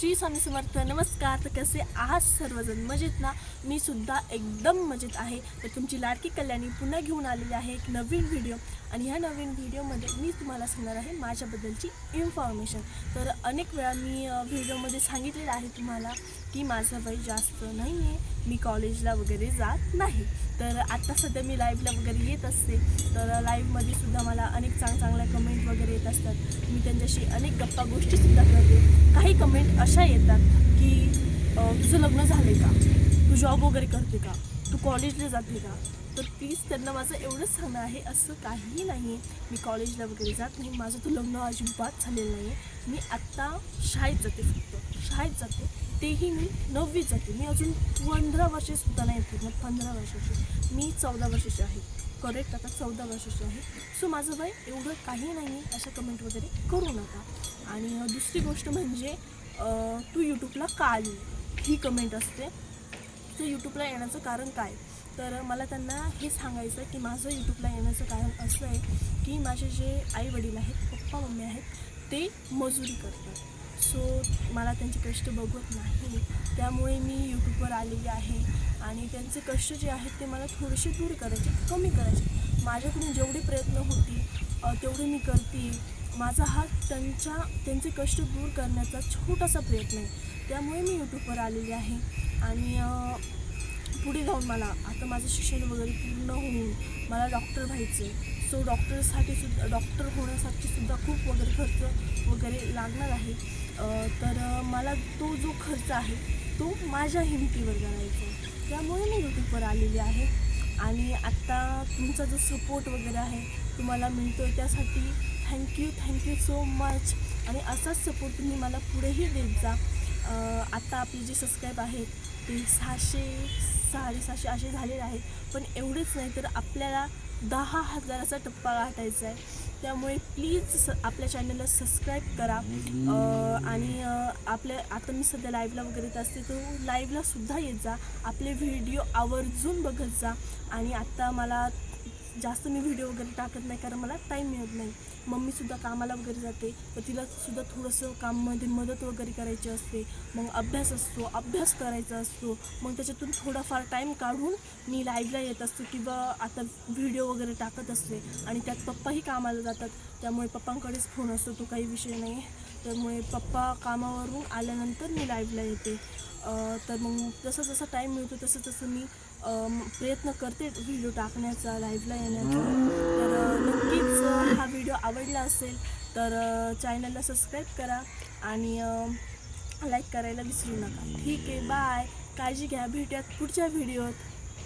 श्री स्वामी समर्थ नमस्कार. तर कसे आहात सर्वजण? मजेत ना? मी सुद्धा एकदम मजेत आहे. तर तुमची लाडकी कल्याणी पुन्हा घेऊन आलेली आहे एक नवीन व्हिडिओ आणि ह्या नवीन व्हिडिओमध्ये मी तुम्हाला सांगणार आहे माझ्याबद्दलची इन्फॉर्मेशन तर अनेक वेळा मी व्हिडिओमध्ये सांगितलेलं आहे तुम्हाला की माझं वय जास्त नाही आहे मी कॉलेजला वगैरे जात नाही. तर आत्ता सध्या मी लाईव्हला वगैरे येत असते. तर लाईव्हमध्ये सुद्धा मला अनेक चांग चांगल्या कमेंट वगैरे येत असतात. मी त्यांच्याशी अनेक गप्पा गोष्टीसुद्धा करते. काही कमेंट अशा येतात की तुझं लग्न झालं का? तू जॉब वगैरे करते का? तू कॉलेजला जाते का? तर प्लीज त्यांना माझं एवढंच सांगणं आहे असं काहीही नाही आहे मी कॉलेजला वगैरे जात नाही. माझं तू लग्न अजिबात झालेलं नाही आहे मी आत्ता शाळेत जाते फक्त. शाळेत जाते. तेही मी नववीच जाते. मी अजून पंधरा वर्षेसुद्धा नाही पूर्ण पंधरा वर्षाची. मी चौदा वर्षाची आहे. करेक्ट आता चौदा वर्षाची आहे. सो माझं वय एवढं काही नाही आहे अशा कमेंट वगैरे करू नका. आणि दुसरी गोष्ट म्हणजे तू यूट्यूबला का आली? ही कमेंट असते. तर यूट्यूबला येण्याचं कारण काय? तर मला त्यांना हे सांगायचं आहे की माझं यूट्यूबला येण्याचं कारण असं आहे की माझे जे आई वडील आहेत पप्पा मम्मी आहेत ते मजुरी करतात. सो मला त्यांचे कष्ट बघवत नाही. त्यामुळे मी यूट्यूबवर आलेली आहे. आणि त्यांचे कष्ट जे आहेत ते मला थोडेसे दूर करायचे कमी करायचे. माझ्याकडून जेवढे प्रयत्न होतील तेवढे मी करते माझा हा त्यांच्या त्यांचे कष्ट दूर करण्याचा छोटासा प्रयत्न आहे. त्यामुळे मी यूट्यूबवर आलेली आहे. आणि पुढे जाऊन मला आता माझं शिक्षण वगैरे पूर्ण होऊन मला डॉक्टर व्हायचं आहे सो डॉक्टरसाठी सुद्धा डॉक्टर होण्यासाठी सुद्धा खूप वगैरे खर्च वगैरे लागणार आहे. तर मला तो जो खर्च आहे तो माझ्या हिमतीवर करायचा आहे. त्यामुळे मी यूट्यूबवर आलेली आहे. आणि आत्ता तुमचा जो सपोर्ट वगैरे आहे तुम्हाला मिळतो आहे त्यासाठी थँक्यू थँक्यू सो मच आणि असाच सपोर्ट तुम्ही मला पुढेही देत जा. आत्ता आपले जे सबस्क्राईब आहेत ते सहाशे साडेसहाशे असे झालेले आहेत. पण एवढेच नाही तर आपल्याला दहा हजाराचा टप्पा गाठायचा आहे. त्यामुळे प्लीज स आपल्या चॅनलला सबस्क्राईब करा. आणि आपल्या आता मी सध्या लाईव्हला वगैरे येत असते तो लाईव्हला सुद्धा येत जा. आपले व्हिडिओ आवर्जून बघत जा. आणि आत्ता मला जास्त मी व्हिडिओ वगैरे टाकत नाही कारण मला टाईम मिळत नाही. मम्मीसुद्धा कामाला वगैरे जाते. तर तिलासुद्धा थोडंसं काममध्ये मदत वगैरे करायची असते. मग अभ्यास असतो अभ्यास करायचा असतो. मग त्याच्यातून थोडाफार टाईम काढून मी लाईव्हला येत असते किंवा आता व्हिडिओ वगैरे टाकत असते. आणि त्यात पप्पाही कामाला जातात. त्यामुळे पप्पांकडेच फोन असतो तो काही विषय नाही आहे त्यामुळे पप्पा कामावरून आल्यानंतर मी लाईव्हला येते. तर मग जसं जसं टाईम मिळतो तसं तसं मी प्रयत्न करते व्हिडिओ टाकण्याचा लाईव्हला येण्याचा. तर नक्कीच हा व्हिडिओ आवडला असेल तर चॅनलला सबस्क्राईब करा आणि लाईक करायला विसरू नका. ठीक आहे बाय काळजी घ्या. भेटूयात पुढच्या व्हिडिओत